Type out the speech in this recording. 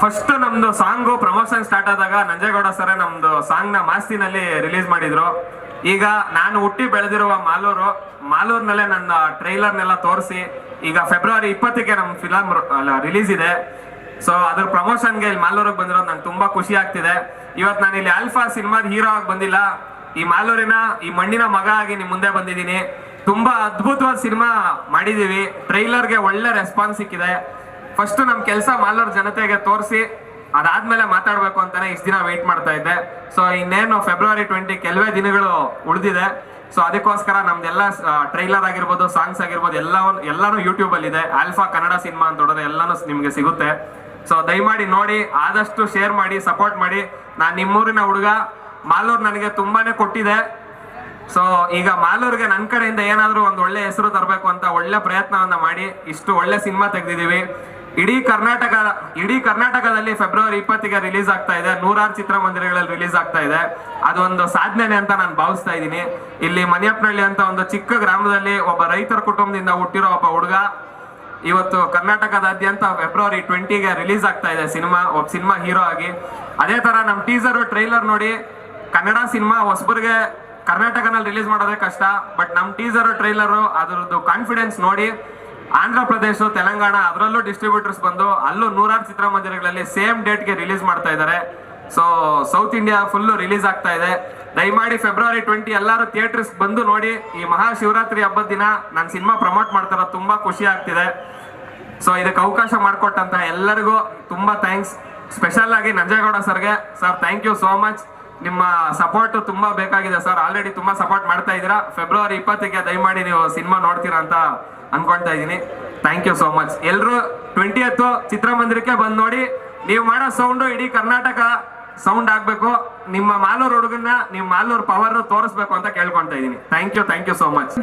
First ನಮ್ದು song promotion start ಆದಾಗ Nanjegowda sir ನಮ್ದು ಸಾಂಗ್ನ ಮಾಸ್ತಿನಲ್ಲಿ ರಿಲೀಸ್ ಮಾಡಿದ್ರು. ಈಗ ನಾನು ಹುಟ್ಟಿ ಬೆಳೆದಿರುವ ಮಾಲೂರು, ಮಾಲೂರ್ನಲ್ಲೇ ನನ್ನ ಟ್ರೈಲರ್ನೆಲ್ಲ ತೋರಿಸಿ, ಈಗ ಫೆಬ್ರವರಿ ಇಪ್ಪತ್ತಕ್ಕೆ ನಮ್ಮ ಫಿಲಮ್ ರಿಲೀಸ್ ಇದೆ. ಸೊ ಅದ್ರ ಪ್ರಮೋಷನ್ಗೆ ಇಲ್ಲಿ ಮಾಲೂರಿಗೆ ಬಂದಿರೋದು ನಂಗೆ ತುಂಬಾ ಖುಷಿ ಆಗ್ತಿದೆ. ಇವತ್ತು ನಾನು ಇಲ್ಲಿ ಆಲ್ಫಾ ಸಿನಿಮಾದ ಹೀರೋ ಆಗಿ ಬಂದಿಲ್ಲ. ಈ ಮಾಲೂರಿನ, ಈ ಮಣ್ಣಿನ ಮಗ ಆಗಿ ನಿಮ್ ಮುಂದೆ ಬಂದಿದ್ದೀನಿ. ತುಂಬಾ ಅದ್ಭುತವಾದ ಸಿನಿಮಾ ಮಾಡಿದೀವಿ. ಟ್ರೈಲರ್ಗೆ ಒಳ್ಳೆ ರೆಸ್ಪಾನ್ಸ್ ಸಿಕ್ಕಿದೆ. ಫಸ್ಟ್ ನಮ್ ಕೆಲಸ ಮಾಲೂರ್ ಜನತೆಗೆ ತೋರಿಸಿ, ಅದಾದ್ಮೇಲೆ ಮಾತಾಡ್ಬೇಕು ಅಂತಾನೆ ಇಷ್ಟು ದಿನ ವೇಟ್ ಮಾಡ್ತಾ ಇದ್ದೆ. ಸೊ ಇನ್ನೇನು ಫೆಬ್ರವರಿ ಟ್ವೆಂಟಿ ಕೆಲವೇ ದಿನಗಳು ಉಳಿದಿದೆ. ಸೊ ಅದಕ್ಕೋಸ್ಕರ ನಮ್ದೆಲ್ಲ ಟ್ರೈಲರ್ ಆಗಿರ್ಬೋದು ಸಾಂಗ್ಸ್ ಆಗಿರ್ಬೋದು ಎಲ್ಲ ಎಲ್ಲಾನು ಯೂಟ್ಯೂಬ್ ಅಲ್ಲಿ ಇದೆ ಆಲ್ಫಾ ಕನ್ನಡ ಸಿನಿಮಾ ಅಂತ ಹೊಡೆದ್ರೆ ಎಲ್ಲಾನು ನಿಮ್ಗೆ ಸಿಗುತ್ತೆ. ಸೊ ದಯಮಾಡಿ ನೋಡಿ, ಆದಷ್ಟು ಶೇರ್ ಮಾಡಿ ಸಪೋರ್ಟ್ ಮಾಡಿ. ನಾನು ನಿಮ್ಮೂರಿನ ಹುಡುಗ, ಮಾಲೂರ್ ನನಗೆ ತುಂಬಾನೇ ಕೊಟ್ಟಿದೆ. ಸೊ ಈಗ ಮಾಲೂರ್ಗೆ ನನ್ನ ಕಡೆಯಿಂದ ಏನಾದರೂ ಒಂದು ಒಳ್ಳೆ ಹೆಸರು ತರಬೇಕು ಅಂತ ಒಳ್ಳೆ ಪ್ರಯತ್ನವನ್ನ ಮಾಡಿ, ಇಷ್ಟು ಒಳ್ಳೆ ಸಿನಿಮಾ ತೆಗೆದಿದ್ದೀವಿ. ಇಡೀ ಕರ್ನಾಟಕ, ಇಡೀ ಕರ್ನಾಟಕದಲ್ಲಿ ಫೆಬ್ರವರಿ ಇಪ್ಪತ್ತಿಗೆ ರಿಲೀಸ್ ಆಗ್ತಾ ಇದೆ. ನೂರಾರು ಚಿತ್ರಮಂದಿರಗಳಲ್ಲಿ ರಿಲೀಸ್ ಆಗ್ತಾ ಇದೆ. ಅದೊಂದು ಸಾಧನೆ ಅಂತ ನಾನು ಭಾವಿಸ್ತಾ ಇದ್ದೀನಿ. ಇಲ್ಲಿ ಮನೆಯಪ್ಪನಹಳ್ಳಿ ಅಂತ ಒಂದು ಚಿಕ್ಕ ಗ್ರಾಮದಲ್ಲಿ ಒಬ್ಬ ರೈತರ ಕುಟುಂಬದಿಂದ ಹುಟ್ಟಿರೋ ಒಬ್ಬ ಹುಡುಗ. ಇವತ್ತು ಕರ್ನಾಟಕದಾದ್ಯಂತ ಫೆಬ್ರವರಿ ಟ್ವೆಂಟಿಗೆ ರಿಲೀಸ್ ಆಗ್ತಾ ಇದೆ ಸಿನಿಮಾ, ಒಬ್ಬ ಸಿನಿಮಾ ಹೀರೋ ಆಗಿ. ಅದೇ ತರ ನಮ್ಮ ಟೀಸರ್ ಟ್ರೈಲರ್ ನೋಡಿ ಕನ್ನಡ ಸಿನಿಮಾ ಹೊಸಬರಿಗೆ ಕರ್ನಾಟಕನಲ್ಲಿ ರಿಲೀಸ್ ಮಾಡೋದೇ ಕಷ್ಟ. ಬಟ್ ನಮ್ಮ ಟೀಸರ್ ಟ್ರೈಲರು ಅದರದ್ದು ಕಾನ್ಫಿಡೆನ್ಸ್ ನೋಡಿ ಆಂಧ್ರ ಪ್ರದೇಶ, ತೆಲಂಗಾಣ ಅದರಲ್ಲೂ ಡಿಸ್ಟ್ರಿಬ್ಯೂಟರ್ಸ್ ಬಂದು ಅಲ್ಲೂ ನೂರಾರು ಚಿತ್ರಮಂದಿರಗಳಲ್ಲಿ ಸೇಮ್ ಡೇಟ್ಗೆ ರಿಲೀಸ್ ಮಾಡ್ತಾ ಇದ್ದಾರೆ so south India full release ಆಗ್ತಾ ಇದೆ. ದಯಮಾಡಿ ಫೆಬ್ರವರಿ ಟ್ವೆಂಟಿ ಎಲ್ಲರೂ ಥಿಯೇಟರ್ಸ್ ಬಂದು ನೋಡಿ, ಈ ಮಹಾಶಿವರಾತ್ರಿ ಹಬ್ಬದ ದಿನ ನನ್ನ ಸಿನಿಮಾ ಪ್ರಮೋಟ್ ಮಾಡ್ತಾರ ತುಂಬಾ ಖುಷಿ ಆಗ್ತಿದೆ. ಸೊ ಇದಕ್ಕೆ ಅವಕಾಶ ಮಾಡಿಕೊಟ್ಟಂತ ಎಲ್ಲರಿಗೂ ತುಂಬಾ ಥ್ಯಾಂಕ್ಸ್ ಸ್ಪೆಷಲ್ ಆಗಿ ನಂಜೇಗೌಡ ಸರ್ಗೆ sir thank you so much ನಿಮ್ಮ ಸಪೋರ್ಟ್ ತುಂಬಾ ಬೇಕಾಗಿದೆ ಸರ್ ಆಲ್ರೆಡಿ ತುಂಬಾ ಸಪೋರ್ಟ್ ಮಾಡ್ತಾ ಇದ್ದೀರಾ. ಫೆಬ್ರವರಿ ಇಪ್ಪತ್ತಕ್ಕೆ ದಯಮಾಡಿ ನೀವು ಸಿನಿಮಾ ನೋಡ್ತೀರಾ ಅಂತ ಅನ್ಕೊಂತಾ ಇದ್ದೀನಿ. ಥ್ಯಾಂಕ್ ಯು ಸೋ ಮಚ್ ಎಲ್ಲರೂ ಟ್ವೆಂಟಿ ಎತ್ತು ಚಿತ್ರಮಂದಿರಕ್ಕೆ ಬಂದು ನೋಡಿ, ನೀವು ಮಾಡೋ ಸೌಂಡು ಇಡೀ ಕರ್ನಾಟಕ ಸೌಂಡ್ ಆಗ್ಬೇಕು. ನಿಮ್ಮ ಮಾಲೂರು ಹುಡುಗನ್ನ ನಿಮ್ಮ ಮಾಲೂರು ಪವರ್ ತೋರಿಸ್ಬೇಕು ಅಂತ ಕೇಳ್ಕೊಂತ ಇದ್ದೀನಿ. Thank you thank you so much